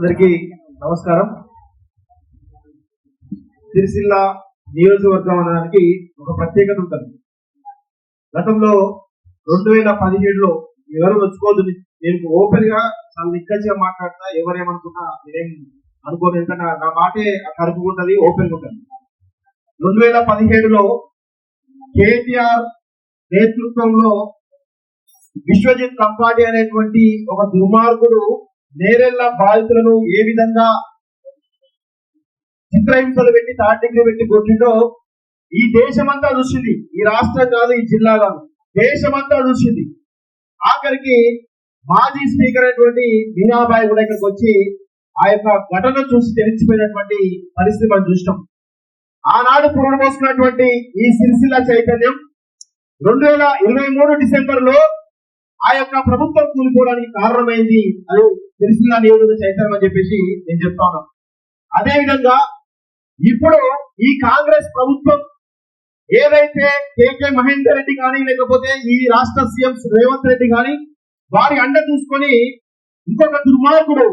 అందరికీ నమస్కారం. సిరిసిల్ల నియోజకవర్గం అనడానికి ఒక ప్రత్యేకత ఉంటుంది. గతంలో రెండు వేల పదిహేడులో ఎవరు వచ్చుకోదు నేను ఓపెన్గా చాలా నిక్కచ్చిగా మాట్లాడతా ఎవరేమనుకున్నా నేనేం అనుకోను. ఎందుకంటే నా- మాటే కలుపుకుంటది ఓపెన్ ఉంటుంది. రెండు వేల పదిహేడులో కేటీఆర్ నేతృత్వంలో విశ్వజిత్ తంపాటి అనేటువంటి ఒక దుర్మార్గుడు నేరెళ్ళ బాధితులను ఏ విధంగా చిత్రహింసలు పెట్టి తాటింగ్లు పెట్టి కొట్టిండో ఈ దేశమంతా చూసింది. ఈ రాష్ట్రం కాదు ఈ జిల్లా కాదు దేశమంతా చూసింది. ఆఖరికి మాజీ స్పీకర్ అయినటువంటి మీనాబాయి కూడా ఇక్కడికి వచ్చి ఆ యొక్క ఘటన చూసి తెలిసిపోయినటువంటి పరిస్థితి మనం చూసినాం. ఆనాడు పురుడు ఈ సిరిసిల్ల చైతన్యం రెండు వేల ఇరవై మూడు డిసెంబర్లో ఆ యొక్క ప్రభుత్వం కూలిపోవడానికి కారణమైంది అని తెలిసిన నియోజక చైతన్యం అని చెప్పేసి నేను చెప్తా ఉన్నాను అదే విధంగా ఇప్పుడు ఈ కాంగ్రెస్ ప్రభుత్వం ఏదైతే కేకే మహేందర్ రెడ్డి కానీ లేకపోతే ఈ రాష్ట్ర సీఎం రేవంత్ రెడ్డి కానీ వారి అండ చూసుకొని ఇంకొక దుర్మార్గుడు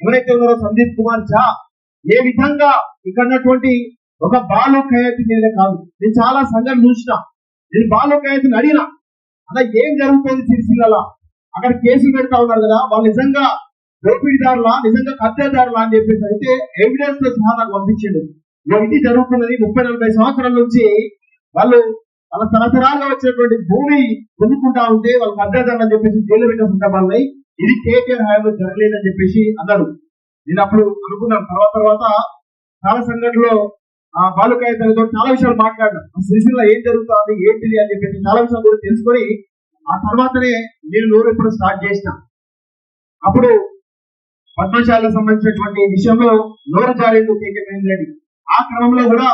ఎవరైతే ఉన్నారో సందీప్ కుమార్ ఝా ఏ విధంగా ఇక్కడ ఉన్నటువంటి ఒక బాలు ఖయాతి మీద కాదు. నేను చాలా సంఘటన చూసిన. నేను బాలు ఖయాతిని అడిగినా. అలా ఏం జరుగుతుంది సిరిసిల్ల అక్కడ కేసులు పెడతా ఉన్నారు కదా. వాళ్ళు నిజంగా దోపిడీదారులా నిజంగా కబ్జాదారులా అని చెప్పేసి అయితే ఎవిడెన్స్తో సహా నాకు పంపించిండు. ఇది జరుగుతున్నది ముప్పై నలభై సంవత్సరాల నుంచి వాళ్ళు వాళ్ళ తరతరాలుగా వచ్చినటువంటి భూమి పొందుకుంటా ఉంటే వాళ్ళు కబ్జాదారులు అని చెప్పేసి జైలు పెట్టిన సందర్భాలు ఇది కేకేఆర్ హయాంలో జరగలేదని చెప్పేసి అన్నారు. నేను అప్పుడు అనుకున్నాను. తర్వాత తర్వాత చాలా సంఘటనలో ఆ బాలుకాయ తల్లితో చాలా విషయాలు మాట్లాడాను. శిశువులో ఏం జరుగుతుంది ఏంటిది అని చెప్పేసి చాలా విషయాలు కూడా తెలుసుకొని ఆ తర్వాతనే నేను నోరు ఇప్పుడు స్టార్ట్ చేసిన. అప్పుడు పద్మశాలకు సంబంధించినటువంటి విషయంలో నోరు జారిండు కేకే మహేందర్ రెడ్డి ఆ క్రమంలో కూడా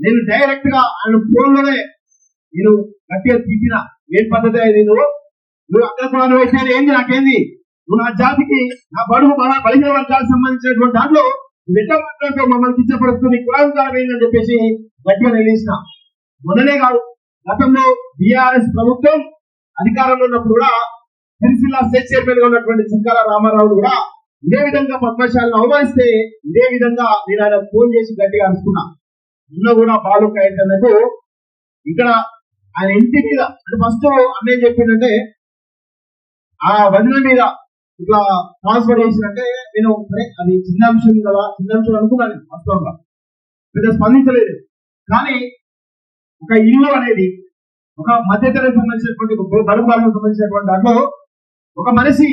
నేను డైరెక్ట్గా ఆయన ఫోన్లోనే నేను గట్టిగా తిట్టిన ఏం పద్ధతి అది నువ్వు నువ్వు అగ్రకులాన్ని వేసేది ఏంది నాకేంది? నువ్వు నా జాతికి నా బడుగు బల బలిహీన వర్గాలకు సంబంధించినటువంటి దాంట్లో నువ్వు ఎట్లా మాట్లాడుతూ మమ్మల్ని కించపడుతూ నీ కులాంకారం ఏంటని చెప్పేసి గట్టిగా నిలిచిన మొన్ననే కాదు గతంలో బీఆర్ఎస్ ప్రభుత్వం అధికారంలో ఉన్నప్పుడు కూడా సిరిసిల్ల స్టేట్ చైర్మన్గా ఉన్నటువంటి చింకాల రామారావు కూడా ఇదే విధంగా పద్మశాలను అవమానిస్తే ఇదే విధంగా నేను ఆయన ఫోన్ చేసి గట్టిగా అనుకున్నా నిన్న కూడా బాలు కైతన్నకు ఇక్కడ ఆయన ఇంటి మీద అంటే ఫస్ట్ అన్న ఏం చెప్పిందంటే ఆ వదిన మీద ఇట్లా ట్రాన్స్ఫర్ చేసినట్టే నేను సరే అది చిన్న అంశం కదా చిన్న అంశం అనుకున్నాను వాస్తవంగా. పెద్ద స్పందించలేదు. కానీ ఒక ఇల్లు అనేది ఒక మధ్యతరగతి సంబంధించినటువంటి ఒక బడుగు సంబంధించినటువంటి దాంట్లో ఒక మనిషి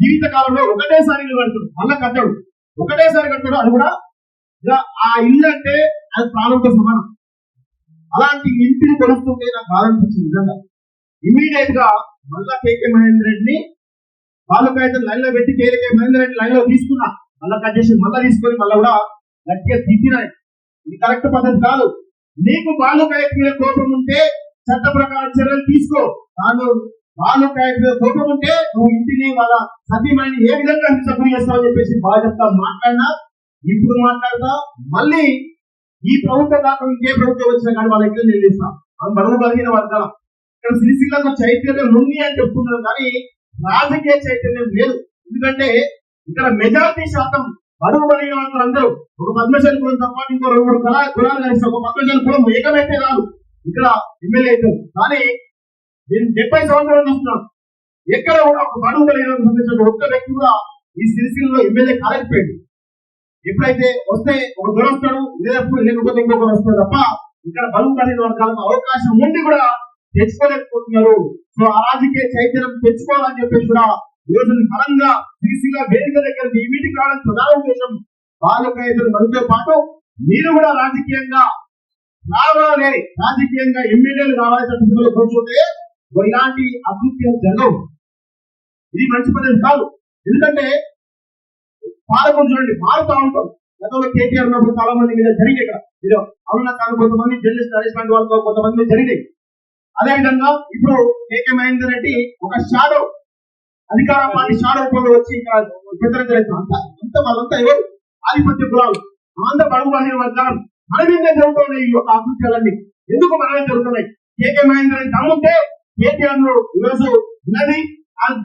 జీవిత కాలంలో ఒకటేసారి ఇల్లు కడతాడు మళ్ళా కట్టడు. ఒకటేసారి కడతాడు అది కూడా ఇలా ఆ ఇల్లు అంటే అది ప్రాణంతో సమానం. అలాంటి ఇంటిని కొడుతుంటే నాకు బాధ నిజంగా. ఇమీడియట్గా మళ్ళా కేకే మహేందర్ రెడ్డిని వాళ్ళకైతే లైన్లో పెట్టి కేకే మహేందర్ రెడ్డి లైన్లో తీసుకున్నా. మళ్ళా కట్ చేసి మళ్ళా తీసుకొని మళ్ళా కూడా గట్టిగా తిట్టినా. ఇది కరెక్ట్ పద్ధతి కాదు. నీకు బాలుకాయ మీద కోపం ఉంటే చట్ట ప్రకారం చర్యలు తీసుకో. తాను వాళ్ళు మీద కోపం ఉంటే నువ్వు ఇంటిని వాళ్ళ సతీమణిని ఏ విధంగా హింసకు చేస్తావు చెప్పేసి బాగా చెప్తా మాట్లాడినా ఇప్పుడు మాట్లాడతా మళ్ళీ ఈ ప్రభుత్వం కాకుండా ఇంకే ప్రభుత్వం వచ్చినా కానీ వాళ్ళ ఇంట్లో నిలదీస్తాం మనం బడుగు కలిగిన వర్గాలం. ఇక్కడ సిరిసిల్లకు చైతన్యం ఉంది అని చెప్తున్నారు కానీ రాజకీయ చైతన్యం లేదు. ఎందుకంటే ఇక్కడ మెజారిటీ శాతం బడుగు కలిగిన వాళ్ళందరూ ఒక పద్మశాలి కులం తప్ప ఇంకో రెండు మూడు కులాలు కలిసి ఒక పద్మశాలి కులం ఏకమైతే రాదు. ఇక్కడ ఎమ్మెల్యే అవుతారు కానీ నేను డెబ్బై సంవత్సరాలు చూస్తున్నాను. ఎక్కడ కూడా ఒక బడుగు కలిగిన వాళ్ళకి సంబంధించిన ఒక్క వ్యక్తి కూడా ఈ సిరిసిల్లో ఎమ్మెల్యే కాలేకపోయాడు. ఎప్పుడైతే వస్తే ఒక దొర వస్తాడు లేదప్పుడు లేకపోతే ఇంకొకరు వస్తాడు తప్ప ఇక్కడ బలుగు కలిగిన వర్గాలకు అవకాశం ఉండి కూడా తెచ్చుకోలేకపోతున్నారు. సో ఆ రాజకీయ చైతన్యం తెచ్చుకోవాలని చెప్పేసి కూడా ఈ బలంగా సిరిసిల్ల వేదిక దగ్గర మీ మీటింగ్ కావడానికి ప్రధాన ఉద్దేశం. బాలకైతులు మనతో పాటు మీరు కూడా రాజకీయంగా రావాలి రాజకీయంగా ఎమ్మెల్యేలు రావాలి కూర్చుంటే ఇలాంటి అభివృద్ధి జరగవు. ఇది మంచి పద్ధతి కాదు. ఎందుకంటే పాలకులు చూడండి మారుతా ఉంటాం గతంలో కేటీఆర్ ఉన్నప్పుడు చాలా మంది మీద జరిగాయి ఇక్కడ. మీరు అవునా కానీ కొంతమంది జర్నలిస్ట్ హరీష్మెంట్ వాళ్ళతో కొంతమంది మీద జరిగాయి. అదే ఇప్పుడు కేకే మహేందర్ రెడ్డి ఒక షాడో అధికార పార్టీ షాడో రూపంలో వచ్చి ఇక్కడ వితరణ చేస్తున్నారు అంత అంతా వాళ్ళంతా ఎవరు? ఆధిపత్య కులాలు. అంతా బడుగు బలహీన వర్గాలు. మన మీద జరుగుతున్నాయి ఈ యొక్క అభివృద్ధిలన్నీ ఎందుకు మనమే జరుగుతున్నాయి? కేకే మహేందర్ రెడ్డి తమ్ముంటే కేటీఆర్ను ఈరోజు ఉన్నది.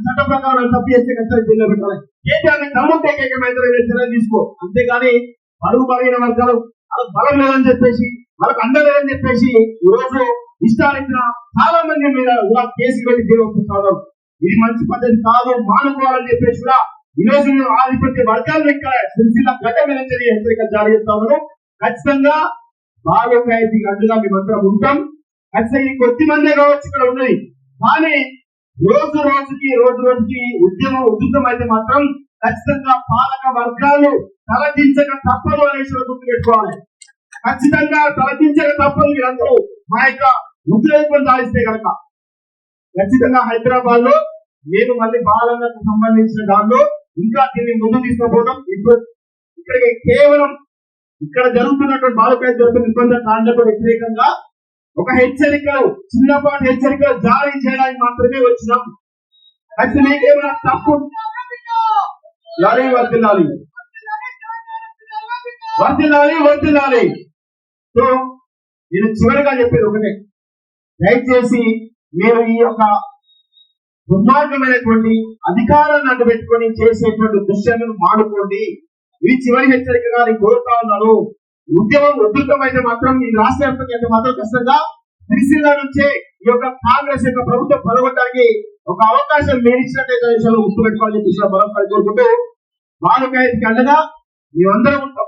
చట్ట ప్రకారం తప్పు చేస్తే ఖచ్చితంగా జైల్లో పెట్టాలి. కేటీఆర్ని దమ్ముంటే ఏకైకమైన చర్యలు తీసుకో. అంతేగాని బరువు బలహీన వర్గాలు వాళ్ళకి బలం లేదని చెప్పేసి వాళ్ళకి అండ లేదని చెప్పేసి ఈరోజు రోజు చాలా మంది మీద ఇలా కేసు పెట్టి జీవిస్తున్నారు ఇది మంచి పద్ధతి కాదు మానుకోవాలని చెప్పేసి కూడా ఈ రోజు మేము ఆధిపత్య వర్గాలను ఇక్కడ సిరిసిల్ల గడ్డ హెచ్చరిక జారీ చేస్తాము ఖచ్చితంగా బాగా ఖైదీ అడ్డుగా మేమందరం ఉంటాం. అసలు ఈ కొద్ది మందే కావచ్చు ఇక్కడ ఉన్నాయి కానీ రోజు రోజుకి రోజు రోజుకి ఉద్యమం ఉద్యుతం అయితే మాత్రం ఖచ్చితంగా పాలక వర్గాలు తలదించక తప్పదు అనేసి గుర్తుపెట్టుకోవాలి ఖచ్చితంగా తలదించక తప్పదు మీరందరూ. మా యొక్క ఉద్యోగం సాధిస్తే కనుక. ఖచ్చితంగా హైదరాబాద్లో నేను మళ్ళీ బాలన్నకు సంబంధించిన దానిలో ఇంకా దీన్ని ముందు తీసుకుపోవడం ఇప్పుడు ఇక్కడికి కేవలం ఇక్కడ జరుగుతున్నటువంటి బాలపై జరుగుతున్న ఇబ్బంది కాండకు వ్యతిరేకంగా ఒక హెచ్చరిక చిన్నపాటి హెచ్చరికలు జారీ చేయడానికి మాత్రమే వచ్చినాం. అయితే నీకేమైనా తప్పు? లారీ వర్తిల్లాలి. వర్తిల్లాలి సో నేను చివరిగా చెప్పేది ఒకటే. దయచేసి మీరు ఈ యొక్క దుర్మార్గమైనటువంటి అధికారాన్ని అడ్డుపెట్టుకొని చేసేటువంటి దృశ్యాలను మానుకోండి. ఇది చివరి హెచ్చరికగా నేను కోరుతా ఉన్నాను. ఉద్యమం ఉధృతమైతే మాత్రం ఈ రాష్ట్ర వ్యాప్తంగా అయితే మాత్రం ఖచ్చితంగా సిరిసిల్ల నుంచే ఈ యొక్క కాంగ్రెస్ యొక్క ప్రభుత్వం పొలగొట్టడానికి ఒక అవకాశం మీరు ఇచ్చినట్టయితే గుర్తు పెట్టుకోవాలని చెప్పి మరొకసారి కోరుకుంటూ బాలుకాయకి అండగా మేమందరం ఉంటాం.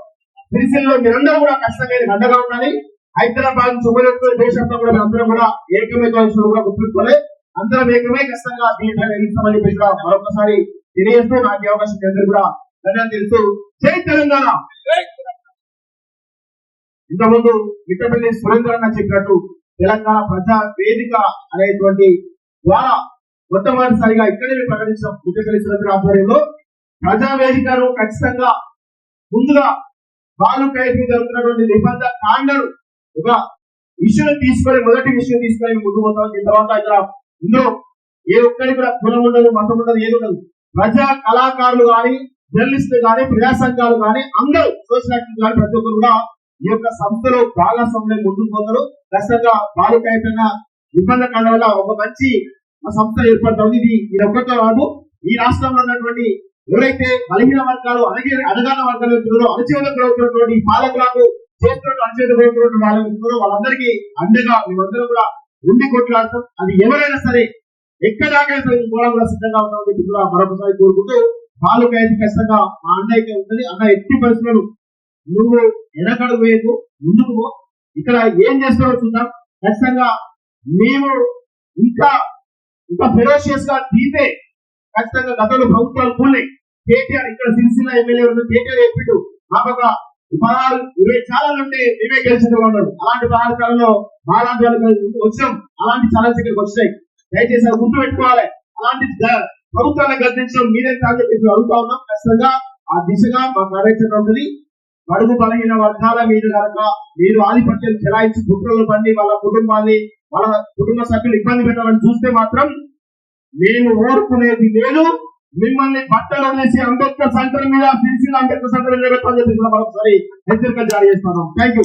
సిరిసిల్లో మీరందరూ కూడా ఖచ్చితంగా అండగా ఉండాలి. హైదరాబాద్ చుమరెత్తు దేశంలో కూడా అందరం కూడా ఏకమే విషయంలో కూడా గుర్తుపెట్టుకోవాలి. అందరం ఏకమే ఖచ్చితంగా దీంట్లో నిలుస్తామని చెప్పి కూడా మరొకసారి తెలియజేస్తూ నాకు అవకాశం అందరూ కూడా ధన్యవాదాలు తెలుస్తూ జై తెలంగాణ! ఇంతకుముందు మిట్టపల్లి సురేంద్ర అన్న చెప్పినట్టు తెలంగాణ ప్రజా వేదిక అనేటువంటి ద్వారా మొట్టమొదటిసారిగా ఇక్కడే ప్రకటించిన మిట్టపల్లి సురేంద్ర ఆధ్వర్యంలో ప్రజా వేదికను ఖచ్చితంగా ముందుగా బాలు ఖైదీ జరుగుతున్నటువంటి నిబంధ కాండను ఒక ఇష్యూను తీసుకొని మొదటి ఇష్యూ తీసుకొని ముందు పోతాం. తర్వాత ఇక్కడ ఇందులో ఏ ఒక్కరికి కూడా కులం ఉండదు మతం ఉండదు ఏది ఉండదు. ప్రజా కళాకారులు కానీ జర్నలిస్టులు కానీ ప్రజా సంఘాలు కానీ అందరూ సోషల్ యాక్టివ్ కానీ ప్రతి ఒక్కరు కూడా ఈ యొక్క సంస్థలో భాగస్వామ్యం ముందుకు పోతారు. ఖచ్చితంగా బాలకాయకంగా ఇబ్బంది కాండ వల్ల ఒక మంచి సంస్థ ఏర్పడుతుంది ఇది. ఇది ఒక్కతో ఈ రాష్ట్రంలో ఉన్నటువంటి ఎవరైతే బలహీన వర్గాలు అలాగే అడగాన వర్గాలు ఉంటున్నారో అణచివేత గురవుతున్నటువంటి పాలకులకు చేస్తున్నట్టు అణచివేత గురవుతున్నటువంటి వాళ్ళు ఉంటున్నారో వాళ్ళందరికీ అండగా మేమందరం కూడా ఉండి కొట్లాడతాం. అది ఎవరైనా సరే ఎక్కడాకైనా సరే కూడా కూడా సిద్ధంగా ఉంటామని కూడా మరొకసారి కోరుకుంటూ బాలుక అయితే ఖచ్చితంగా మా అన్నయ్యకే ఉంటుంది. అన్న ఎట్టి పరిస్థితులు నువ్వు వెనకడు వేయకు ముందుకు పో. ఇక్కడ ఏం చేస్తారో చూద్దాం. ఖచ్చితంగా మేము ఇంకా ఇంకా ఫెరోషియస్గా తీతే ఖచ్చితంగా గతంలో ప్రభుత్వాలు కూలినాయి. కేటీఆర్ ఇక్కడ సిరిసిల్ల ఎమ్మెల్యే ఉన్న కేటీఆర్ చెప్పిండు మాకు ఒక పదహారు ఇరవై చాలా నుండి మేమే గెలిచిన వాళ్ళు అలాంటి పదహారు కాలంలో మాలాంటి వాళ్ళు వచ్చాం. అలాంటి చాలా ఇక్కడికి వచ్చాయి దయచేసి అది గుర్తు పెట్టుకోవాలి. అలాంటి ప్రభుత్వాన్ని గర్తించడం మీరే కాదు చెప్పి అడుగుతా ఉన్నాం. ఖచ్చితంగా ఆ దిశగా మా కార్యాచరణ ఉంటుంది. బడుగు బలహీన వర్గాల మీద కనుక మీరు ఆధిపత్యం చెలాయించి కుట్రలు పండి వాళ్ళ కుటుంబాన్ని వాళ్ళ కుటుంబ సభ్యులు ఇబ్బంది పెట్టాలని చూస్తే మాత్రం మేము ఓర్పునేది లేదు మిమ్మల్ని బట్టలు అనేసి అంబేద్కర్ సెంటర్ మీద సిరిసిల్ల అంబేద్కర్ సెంటర్ నిలబెట్టాలని చెప్పి కూడా మరొకసారి హెచ్చరిక జారీ చేస్తున్నాం. Thank you